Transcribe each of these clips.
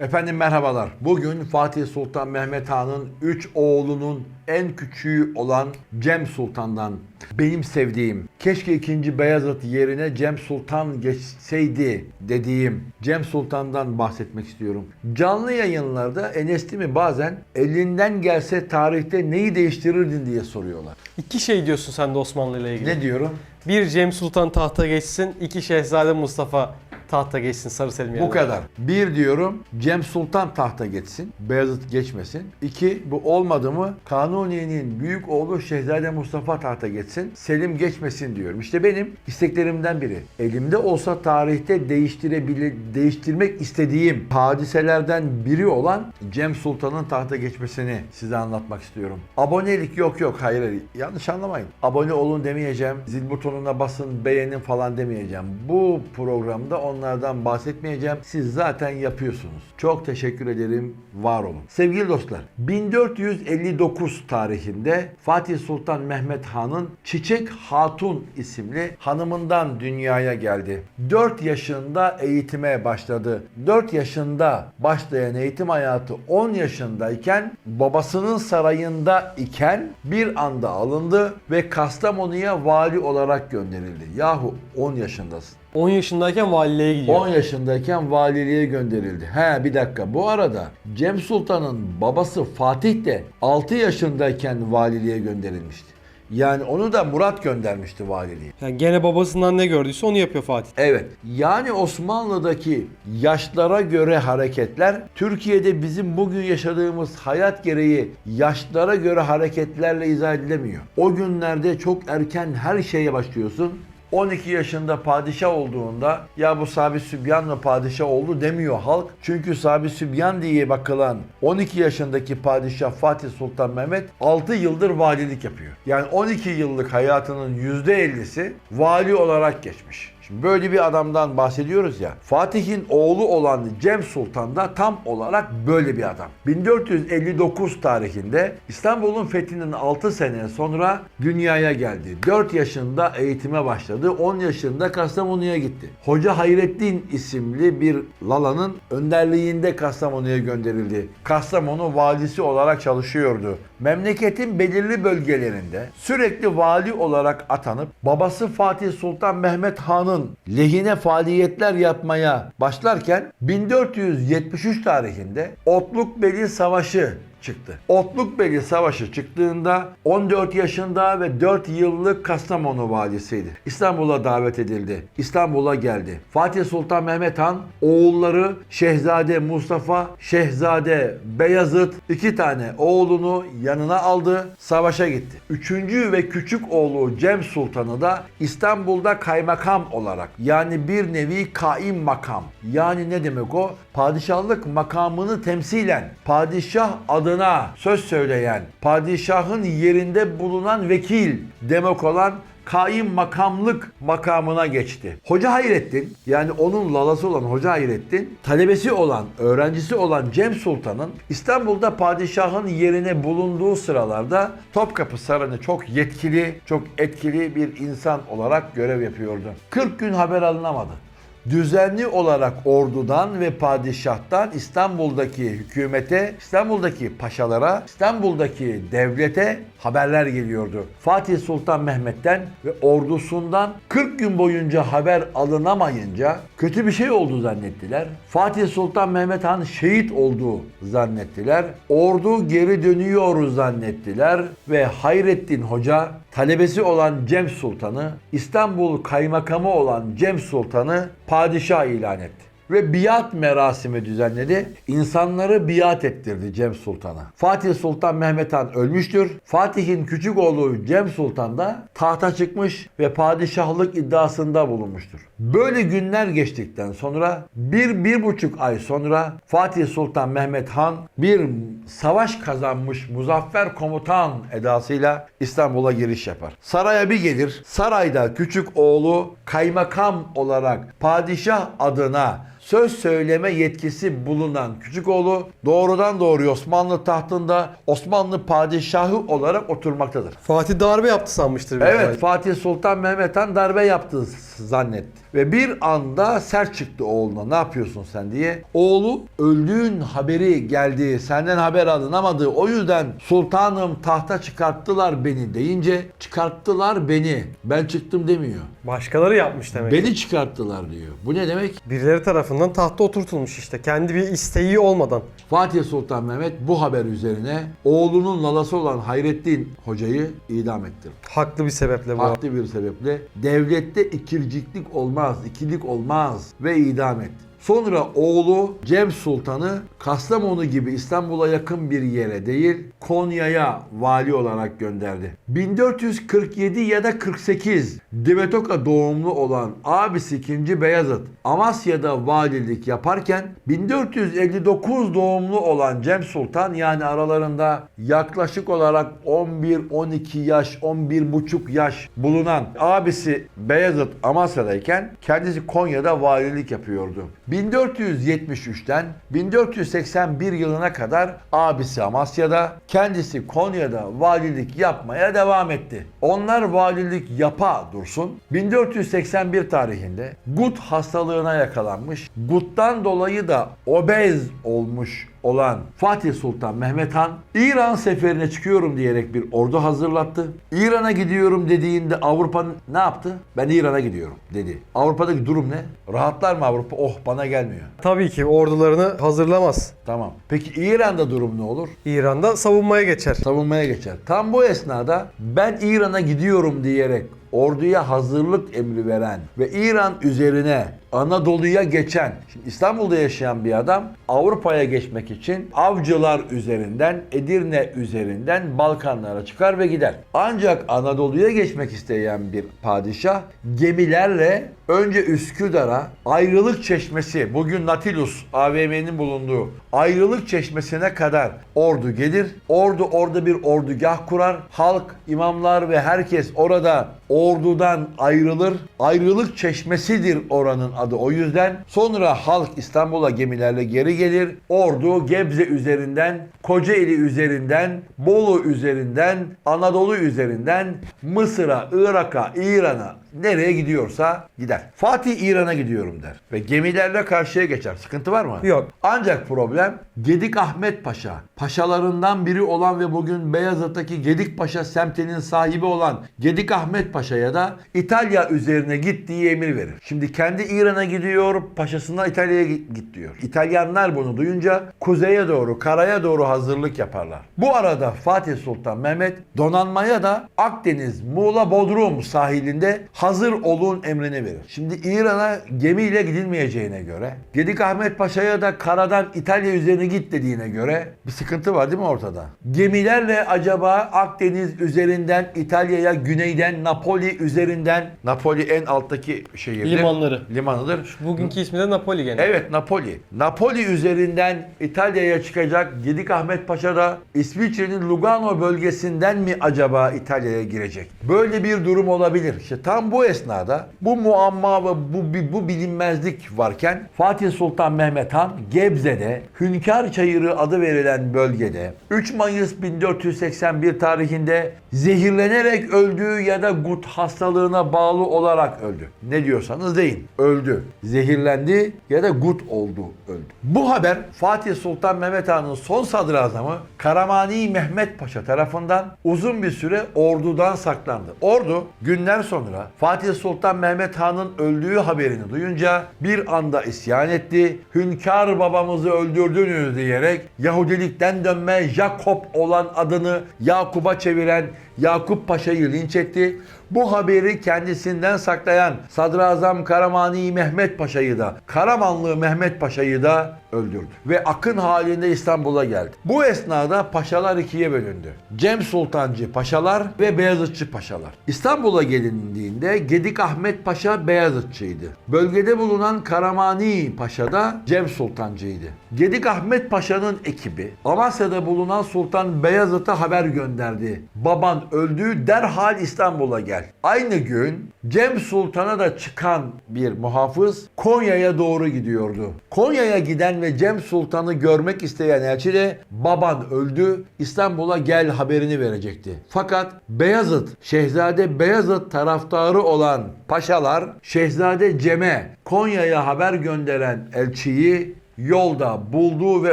Efendim merhabalar. Bugün Fatih Sultan Mehmet Han'ın 3 oğlunun en küçüğü olan Cem Sultan'dan benim sevdiğim, keşke 2. Beyazıt yerine Cem Sultan geçseydi dediğim Cem Sultan'dan bahsetmek istiyorum. Canlı yayınlarda Enes mi bazen elinden gelse tarihte neyi değiştirirdin diye soruyorlar. İki şey diyorsun sen de Osmanlı ile ilgili. Ne diyorum? Bir Cem Sultan tahta geçsin, iki Şehzade Mustafa tahta geçsin Sarı Selim yerine. Bu kadar. Bir diyorum Cem Sultan tahta geçsin. Beyazıt geçmesin. İki bu olmadı mı Kanuni'nin büyük oğlu Şehzade Mustafa tahta geçsin. Selim geçmesin diyorum. İşte benim isteklerimden biri. Elimde olsa tarihte değiştirebilir, değiştirmek istediğim hadiselerden biri olan Cem Sultan'ın tahta geçmesini size anlatmak istiyorum. Abonelik yok yok hayır hayır. Yanlış anlamayın. Abone olun demeyeceğim. Zil butonuna basın beğenin falan demeyeceğim. Bu programda onlardan bahsetmeyeceğim. Siz zaten yapıyorsunuz. Çok teşekkür ederim. Var olun. Sevgili dostlar 1459 tarihinde Fatih Sultan Mehmet Han'ın Çiçek Hatun isimli hanımından dünyaya geldi. 4 yaşında eğitime başladı. 4 yaşında başlayan eğitim hayatı 10 yaşındayken babasının sarayında iken bir anda alındı ve Kastamonu'ya vali olarak gönderildi. Yahu 10 yaşındasın. 10 yaşındayken valiliğe gidiyor. 10 yaşındayken valiliğe gönderildi. He bir dakika bu arada Cem Sultan'ın babası Fatih de 6 yaşındayken valiliğe gönderilmişti. Yani onu da Murat göndermişti valiliğe. Yani gene babasından ne gördüyse onu yapıyor Fatih. Evet. Yani Osmanlı'daki yaşlara göre hareketler Türkiye'de bizim bugün yaşadığımız hayat gereği yaşlara göre hareketlerle izah edilemiyor. O günlerde çok erken her şeye başlıyorsun. 12 yaşında padişah olduğunda ya bu Sabi Sübyan mı padişah oldu demiyor halk. Çünkü Sabi Sübyan diye bakılan 12 yaşındaki padişah Fatih Sultan Mehmet 6 yıldır valilik yapıyor. Yani 12 yıllık hayatının %50'si vali olarak geçmiş. Şimdi böyle bir adamdan bahsediyoruz ya. Fatih'in oğlu olan Cem Sultan da tam olarak böyle bir adam. 1459 tarihinde İstanbul'un fethinin 6 sene sonra dünyaya geldi. 4 yaşında eğitime başladı. 10 yaşında Kastamonu'ya gitti. Hoca Hayrettin isimli bir Lala'nın önderliğinde Kastamonu'ya gönderildi. Kastamonu valisi olarak çalışıyordu. Memleketin belirli bölgelerinde sürekli vali olarak atanıp babası Fatih Sultan Mehmet Han'ın lehine faaliyetler yapmaya başlarken 1473 tarihinde Otlukbeli Savaşı çıktı. Otlukbeli Savaşı çıktığında 14 yaşında ve 4 yıllık Kastamonu valisiydi. İstanbul'a davet edildi. İstanbul'a geldi. Fatih Sultan Mehmet Han oğulları Şehzade Mustafa, Şehzade Beyazıt iki tane oğlunu yanına aldı. Savaşa gitti. Üçüncü ve küçük oğlu Cem Sultan'ı da İstanbul'da kaymakam olarak yani bir nevi kaim makam. Yani ne demek o? Padişahlık makamını temsilen padişah adına söz söyleyen, padişahın yerinde bulunan vekil demek olan kaim makamlık makamına geçti. Hoca Hayrettin yani onun lalası olan Hoca Hayrettin talebesi olan, öğrencisi olan Cem Sultan'ın İstanbul'da padişahın yerine bulunduğu sıralarda Topkapı Sarayı'nda çok yetkili, çok etkili bir insan olarak görev yapıyordu. 40 gün haber alınamadı düzenli olarak ordudan ve padişahtan İstanbul'daki hükümete, İstanbul'daki paşalara, İstanbul'daki devlete haberler geliyordu. Fatih Sultan Mehmet'ten ve ordusundan 40 gün boyunca haber alınamayınca kötü bir şey oldu zannettiler. Fatih Sultan Mehmet Han şehit olduğu zannettiler. Ordu geri dönüyor zannettiler ve Hayrettin Hoca talebesi olan Cem Sultan'ı, İstanbul kaymakamı olan Cem Sultan'ı padişah ilan etti ve biat merasimi düzenledi. İnsanları biat ettirdi Cem Sultan'a. Fatih Sultan Mehmet Han ölmüştür. Fatih'in küçük oğlu Cem Sultan da tahta çıkmış ve padişahlık iddiasında bulunmuştur. Böyle günler geçtikten sonra bir, bir buçuk ay sonra Fatih Sultan Mehmet Han bir savaş kazanmış muzaffer komutan edasıyla İstanbul'a giriş yapar. Saraya bir gelir. Sarayda küçük oğlu kaymakam olarak padişah adına söz söyleme yetkisi bulunan küçük oğlu doğrudan doğruya Osmanlı tahtında Osmanlı padişahı olarak oturmaktadır. Fatih darbe yaptı sanmıştır. Evet ihtimalle. Fatih Sultan Mehmet Han darbe yaptı zannetti. Ve bir anda sert çıktı oğluna ne yapıyorsun sen diye. Oğlu öldüğün haberi geldi senden haber alınamadı o yüzden sultanım tahta çıkarttılar beni deyince çıkarttılar beni ben çıktım demiyor. Başkaları yapmış demek. Beni çıkarttılar diyor. Bu ne demek? Birileri tarafından tahta oturtulmuş işte. Kendi bir isteği olmadan. Fatih Sultan Mehmet bu haber üzerine oğlunun lalası olan Hayrettin Hoca'yı idam ettirdi. Haklı bir sebeple bu. Haklı bir sebeple devlette ikirciklik olmaz, ikilik olmaz ve idam etti. Sonra oğlu Cem Sultan'ı Kastamonu gibi İstanbul'a yakın bir yere değil Konya'ya vali olarak gönderdi. 1447 ya da 48 Divetoka doğumlu olan abisi 2. Beyazıt Amasya'da valilik yaparken 1459 doğumlu olan Cem Sultan yani aralarında yaklaşık olarak 11-12 yaş, 11,5 yaş bulunan abisi Beyazıt Amasya'dayken kendisi Konya'da valilik yapıyordu. 1473'ten 1481 yılına kadar abisi Amasya'da, kendisi Konya'da valilik yapmaya devam etti. Onlar valilik yapa dursun. 1481 tarihinde gut hastalığına yakalanmış. Guttan dolayı da obez olmuş olan Fatih Sultan Mehmet Han İran seferine çıkıyorum diyerek bir ordu hazırlattı. İran'a gidiyorum dediğinde Avrupa ne yaptı? Ben İran'a gidiyorum dedi. Avrupa'daki durum ne? Rahatlar mı Avrupa? Oh bana gelmiyor. Tabii ki ordularını hazırlamaz. Tamam. Peki İran'da durum ne olur? İran'da savunmaya geçer. Savunmaya geçer. Tam bu esnada ben İran'a gidiyorum diyerek orduya hazırlık emri veren ve İran üzerine Anadolu'ya geçen, şimdi İstanbul'da yaşayan bir adam Avrupa'ya geçmek için avcılar üzerinden, Edirne üzerinden Balkanlara çıkar ve gider. Ancak Anadolu'ya geçmek isteyen bir padişah gemilerle önce Üsküdar'a ayrılık çeşmesi, bugün Natilus AVM'nin bulunduğu ayrılık çeşmesine kadar ordu gelir. Ordu orada bir ordugah kurar. Halk, imamlar ve herkes orada ordudan ayrılır. Ayrılık çeşmesidir oranın adı o yüzden. Sonra halk İstanbul'a gemilerle geri gelir. Ordu Gebze üzerinden, Kocaeli üzerinden, Bolu üzerinden, Anadolu üzerinden Mısır'a, Irak'a, İran'a nereye gidiyorsa gider. Fatih İran'a gidiyorum der ve gemilerle karşıya geçer. Sıkıntı var mı? Yok. Ancak problem Gedik Ahmet Paşa, paşalarından biri olan ve bugün Beyazıt'taki Gedik Paşa semtinin sahibi olan Gedik Ahmet Paşa'ya da İtalya üzerine gittiği emir verir. Şimdi kendi İran'a gidiyor, paşasından İtalya'ya git git diyor. İtalyanlar bunu duyunca kuzeye doğru, karaya doğru hazırlık yaparlar. Bu arada Fatih Sultan Mehmet donanmaya da Akdeniz, Muğla, Bodrum sahilinde hazır olun emrini verir. Şimdi İran'a gemiyle gidilmeyeceğine göre, Gedik Ahmet Paşa'ya da karadan İtalya üzerine git dediğine göre bir sıkıntı var değil mi ortada? Gemilerle acaba Akdeniz üzerinden İtalya'ya güneyden Napoli üzerinden Napoli en alttaki şehirdir. Limanları. Limanıdır. Bugünkü ismi de Napoli gene. Evet Napoli. Napoli üzerinden İtalya'ya çıkacak Gedik Ahmet Paşa da İsviçre'nin Lugano bölgesinden mi acaba İtalya'ya girecek? Böyle bir durum olabilir. İşte bu esnada bu muamma ve bu, bu bilinmezlik varken Fatih Sultan Mehmet Han Gebze'de Hünkar Çayırı adı verilen bölgede 3 Mayıs 1481 tarihinde zehirlenerek öldüğü ya da gut hastalığına bağlı olarak öldü. Ne diyorsanız deyin. Öldü. Zehirlendi ya da gut oldu öldü. Bu haber Fatih Sultan Mehmet Han'ın son sadrazamı Karamani Mehmet Paşa tarafından uzun bir süre ordudan saklandı. Ordu günler sonra Fatih Sultan Mehmet Han'ın öldüğü haberini duyunca bir anda isyan etti. Hünkar babamızı öldürdünüz diyerek Yahudilikten dönme Jakob olan adını Yakup'a çeviren Yakup Paşa'yı linç etti. Bu haberi kendisinden saklayan Sadrazam Karamani Mehmet Paşa'yı da Karamanlı Mehmet Paşa'yı da öldürdü. Ve akın halinde İstanbul'a geldi. Bu esnada paşalar ikiye bölündü. Cem Sultancı paşalar ve Beyazıtçı paşalar. İstanbul'a gelindiğinde Gedik Ahmet Paşa Beyazıtçıydı. Bölgede bulunan Karamani Paşa da Cem Sultancıydı. Gedik Ahmet Paşa'nın ekibi Amasya'da bulunan Sultan Beyazıt'a haber gönderdi. Baban öldü derhal İstanbul'a gel. Aynı gün Cem Sultan'a da çıkan bir muhafız Konya'ya doğru gidiyordu. Konya'ya giden ve Cem Sultan'ı görmek isteyen elçi de baban öldü İstanbul'a gel haberini verecekti. Fakat Beyazıt, Şehzade Beyazıt taraftarı olan paşalar Şehzade Cem'e Konya'ya haber gönderen elçiyi yolda buldu ve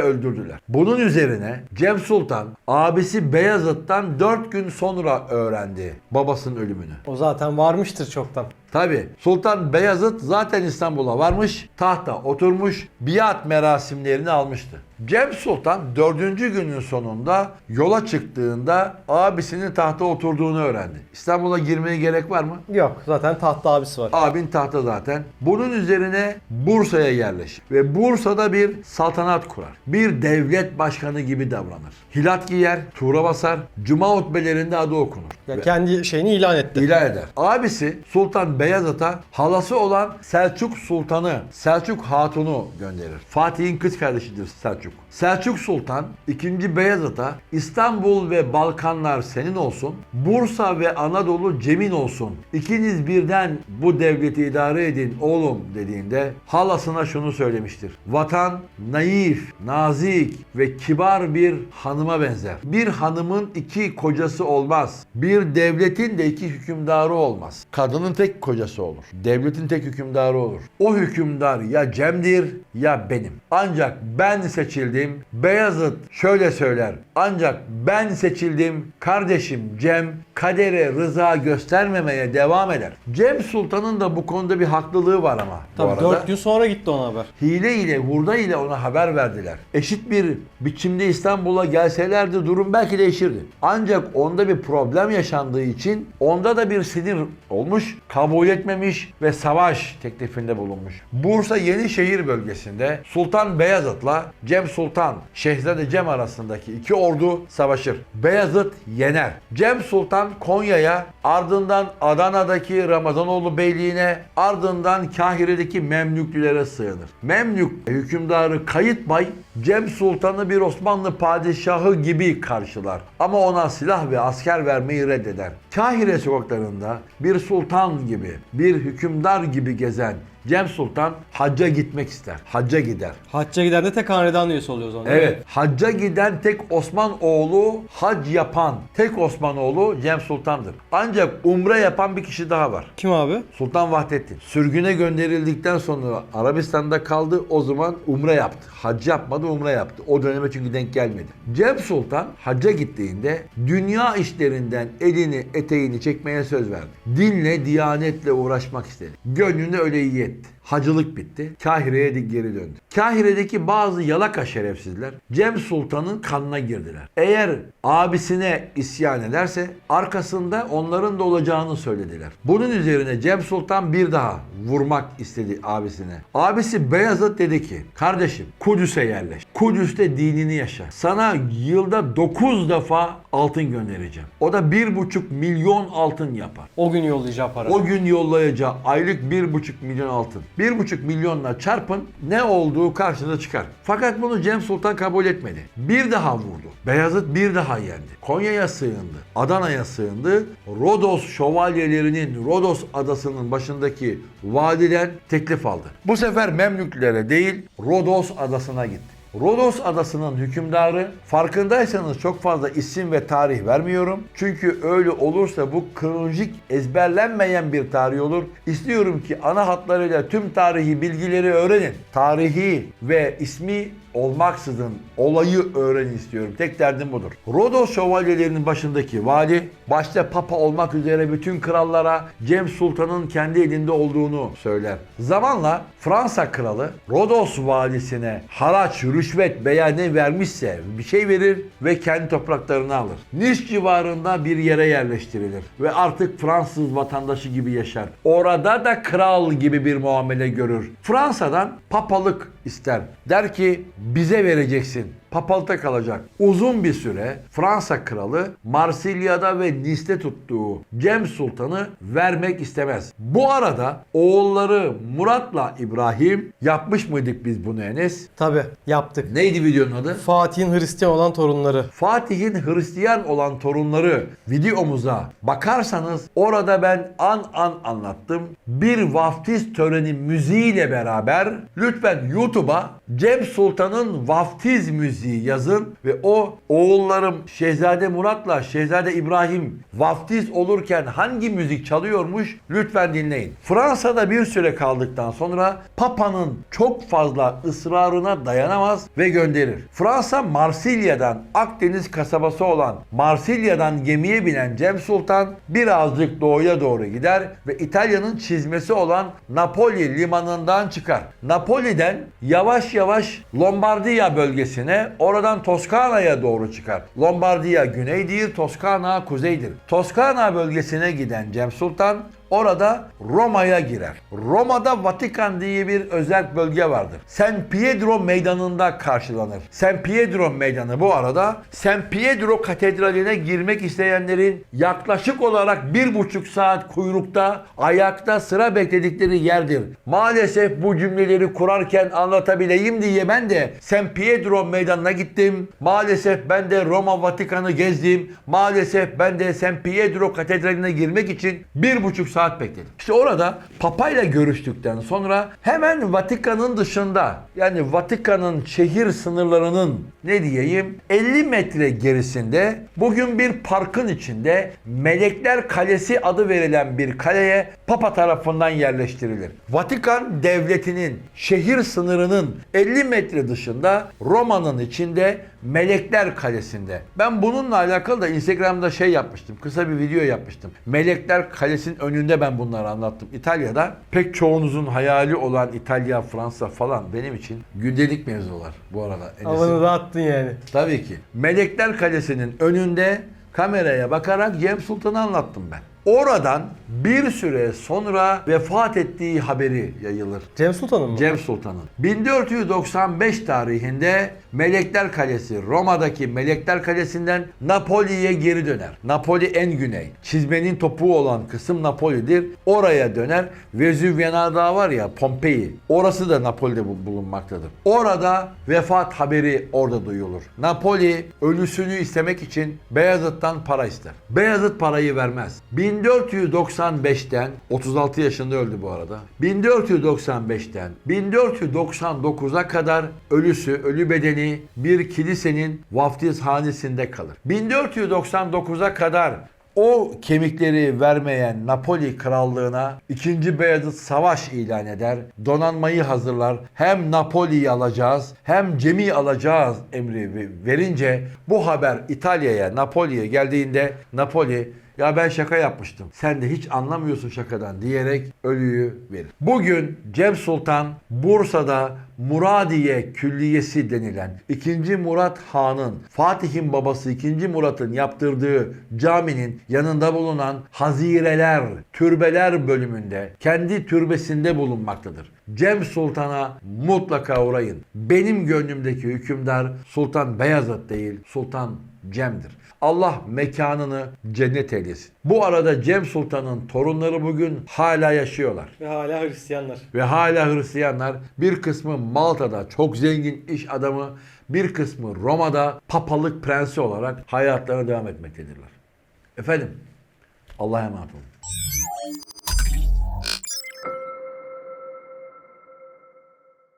öldürdüler. Bunun üzerine Cem Sultan abisi Beyazıt'tan 4 gün sonra öğrendi babasının ölümünü. O zaten varmıştır çoktan. Tabi Sultan Beyazıt zaten İstanbul'a varmış, tahta oturmuş, biat merasimlerini almıştı. Cem Sultan 4. günün sonunda yola çıktığında abisinin tahta oturduğunu öğrendi. İstanbul'a girmeye gerek var mı? Yok zaten tahta abisi var. Abin tahta zaten. Bunun üzerine Bursa'ya yerleşir. Ve Bursa'da bir saltanat kurar. Bir devlet başkanı gibi davranır. Hilat giyer, tuğra basar, cuma hutbelerinde adı okunur. Ya Ve kendi şeyini ilan etti. ilan eder. Abisi Sultan Beyazıt'a halası olan Selçuk Sultanı, Selçuk Hatun'u gönderir. Fatih'in kız kardeşidir Selçuk. Selçuk Sultan 2. Beyazıt'a İstanbul ve Balkanlar senin olsun, Bursa ve Anadolu Cem'in olsun. İkiniz birden bu devleti idare edin oğlum dediğinde halasına şunu söylemiştir. Vatan naif, nazik ve kibar bir hanıma benzer. Bir hanımın iki kocası olmaz. Bir devletin de iki hükümdarı olmaz. Kadının tek kocası olur. Devletin tek hükümdarı olur. O hükümdar ya Cem'dir ya benim. Ancak ben seçildim. Beyazıt şöyle söyler. Ancak ben seçildim. Kardeşim Cem kadere rıza göstermemeye devam eder. Cem Sultan'ın da bu konuda bir haklılığı var ama. Tabii arada. 4 gün sonra gitti ona haber. Hile ile, hurda ile ona haber verdiler. Eşit bir biçimde İstanbul'a gelselerdi durum belki değişirdi. Ancak onda bir problem yaşandığı için onda da bir sinir olmuş, kabul etmemiş ve savaş teklifinde bulunmuş. Bursa Yenişehir bölgesinde Sultan Beyazıt'la Cem Sultan, Şehzade Cem arasındaki iki ordu savaşır. Beyazıt yener. Cem Sultan Konya'ya, ardından Adana'daki Ramazanoğlu Beyliğine, ardından Kahire'deki Memlüklülere sığınır. Memlük hükümdarı Kayıtbay, Cem Sultan'ı bir Osmanlı padişahı gibi karşılar. Ama ona silah ve asker vermeyi reddeder. Kahire sokaklarında bir sultan gibi, bir hükümdar gibi gezen Cem Sultan hacca gitmek ister. Hacca gider. Hacca gider de tek hanedan üyesi oluyor o zaman. Evet. Hacca giden tek Osman oğlu, hac yapan tek Osman oğlu Cem Sultan'dır. Ancak umre yapan bir kişi daha var. Kim abi? Sultan Vahdettin. Sürgüne gönderildikten sonra Arabistan'da kaldı. O zaman umre yaptı. Hac yapmadı, umre yaptı. O döneme çünkü denk gelmedi. Cem Sultan hacca gittiğinde dünya işlerinden elini eteğini çekmeye söz verdi. Dinle, diyanetle uğraşmak istedi. Gönlünde öyle iyi etti. Hacılık bitti. Kahire'ye de geri döndü. Kahire'deki bazı yalaka şerefsizler Cem Sultan'ın kanına girdiler. Eğer abisine isyan ederse arkasında onların da olacağını söylediler. Bunun üzerine Cem Sultan bir daha vurmak istedi abisine. Abisi Beyazıt dedi ki kardeşim Kudüs'e yerleş. Kudüs'te dinini yaşa. Sana yılda 9 defa altın göndereceğim. O da 1,5 milyon altın yapar. O gün yollayacağı para. O gün yollayacağı aylık 1,5 milyon altın. 1,5 milyonla çarpın ne olduğu karşınıza çıkar. Fakat bunu Cem Sultan kabul etmedi. Bir daha vurdu. Beyazıt bir daha yendi. Konya'ya sığındı. Adana'ya sığındı. Rodos şövalyelerinin Rodos adasının başındaki vadiden teklif aldı. Bu sefer Memlüklere değil Rodos adasına gitti. Rodos adasının hükümdarı farkındaysanız çok fazla isim ve tarih vermiyorum. Çünkü öyle olursa bu kronolojik ezberlenmeyen bir tarih olur. İstiyorum ki ana hatlarıyla tüm tarihi bilgileri öğrenin. Tarihi ve ismi olmaksızın olayı öğrenin istiyorum. Tek derdim budur. Rodos şövalyelerinin başındaki vali başta papa olmak üzere bütün krallara Cem Sultan'ın kendi elinde olduğunu söyler. Zamanla Fransa kralı Rodos valisine haraç, rüşvet veya ne vermişse bir şey verir ve kendi topraklarını alır. Niş civarında bir yere yerleştirilir ve artık Fransız vatandaşı gibi yaşar. Orada da kral gibi bir muamele görür. Fransa'dan papalık ister. Der ki bize vereceksin. Papalıkta kalacak. Uzun bir süre Fransa kralı Marsilya'da ve Nice'te tuttuğu Cem Sultan'ı vermek istemez. Bu arada oğulları Murat'la İbrahim yapmış mıydık biz bunu Enes? Tabi yaptık. Neydi videonun adı? Fatih'in Hristiyan olan torunları. Fatih'in Hristiyan olan torunları videomuza bakarsanız orada ben an an anlattım. Bir vaftiz töreni müziğiyle beraber lütfen YouTube'a Cem Sultan'ın vaftiz müziği yazın ve o oğullarım Şehzade Murat'la Şehzade İbrahim vaftiz olurken hangi müzik çalıyormuş lütfen dinleyin. Fransa'da bir süre kaldıktan sonra Papa'nın çok fazla ısrarına dayanamaz ve gönderir. Fransa Marsilya'dan Akdeniz kasabası olan Marsilya'dan gemiye binen Cem Sultan birazcık doğuya doğru gider ve İtalya'nın çizmesi olan Napoli limanından çıkar. Napoli'den yavaş yavaş Lombardiya bölgesine oradan Toskana'ya doğru çıkar. Lombardiya güneydir, Toskana kuzeydir. Toskana bölgesine giden Cem Sultan Orada Roma'ya girer. Roma'da Vatikan diye bir özel bölge vardır. San Pietro meydanında karşılanır. San Pietro meydanı bu arada San Pietro katedraline girmek isteyenlerin yaklaşık olarak bir buçuk saat kuyrukta ayakta sıra bekledikleri yerdir. Maalesef bu cümleleri kurarken anlatabileyim diye ben de San Pietro meydanına gittim. Maalesef ben de Roma Vatikan'ı gezdim. Maalesef ben de San Pietro katedraline girmek için bir buçuk saat bekledim. İşte orada papayla görüştükten sonra hemen Vatikan'ın dışında yani Vatikan'ın şehir sınırlarının ne diyeyim 50 metre gerisinde bugün bir parkın içinde Melekler Kalesi adı verilen bir kaleye Papa tarafından yerleştirilir. Vatikan devletinin şehir sınırının 50 metre dışında Roma'nın içinde Melekler Kalesi'nde. Ben bununla alakalı da Instagram'da şey yapmıştım. Kısa bir video yapmıştım. Melekler Kalesi'nin önünde ben bunları anlattım. İtalya'da pek çoğunuzun hayali olan İtalya, Fransa falan benim için gündelik mevzular bu arada. Havanı dağıttın yani. Tabii ki. Melekler Kalesi'nin önünde kameraya bakarak Cem Sultan'ı anlattım ben. Oradan bir süre sonra vefat ettiği haberi yayılır. Cem Sultan'ın mı? Cem Sultan'ın. 1495 tarihinde Melekler Kalesi, Roma'daki Melekler Kalesi'nden Napoli'ye geri döner. Napoli en güney. Çizmenin topuğu olan kısım Napoli'dir. Oraya döner. Vezüv Dağı var ya Pompei. Orası da Napoli'de bu- bulunmaktadır. Orada vefat haberi orada duyulur. Napoli ölüsünü istemek için Beyazıt'tan para ister. Beyazıt parayı vermez. 1495'ten 36 yaşında öldü bu arada. 1495'ten 1499'a kadar ölüsü, ölü bedeni bir kilisenin vaftizhanesinde kalır. 1499'a kadar o kemikleri vermeyen Napoli krallığına 2. Beyazıt savaş ilan eder. Donanmayı hazırlar. Hem Napoli'yi alacağız hem Cem'i alacağız emri ve- verince bu haber İtalya'ya, Napoli'ye geldiğinde Napoli ya ben şaka yapmıştım. Sen de hiç anlamıyorsun şakadan diyerek ölüyü verir. Bugün Cem Sultan Bursa'da Muradiye Külliyesi denilen 2. Murat Han'ın Fatih'in babası 2. Murat'ın yaptırdığı caminin yanında bulunan hazireler, türbeler bölümünde kendi türbesinde bulunmaktadır. Cem Sultan'a mutlaka uğrayın. Benim gönlümdeki hükümdar Sultan Beyazıt değil, Sultan Cem'dir. Allah mekanını cennet eylesin. Bu arada Cem Sultan'ın torunları bugün hala yaşıyorlar. Ve hala Hristiyanlar. Ve hala Hristiyanlar bir kısmı Malta'da çok zengin iş adamı, bir kısmı Roma'da papalık prensi olarak hayatlarına devam etmektedirler. Efendim Allah'a emanet olun.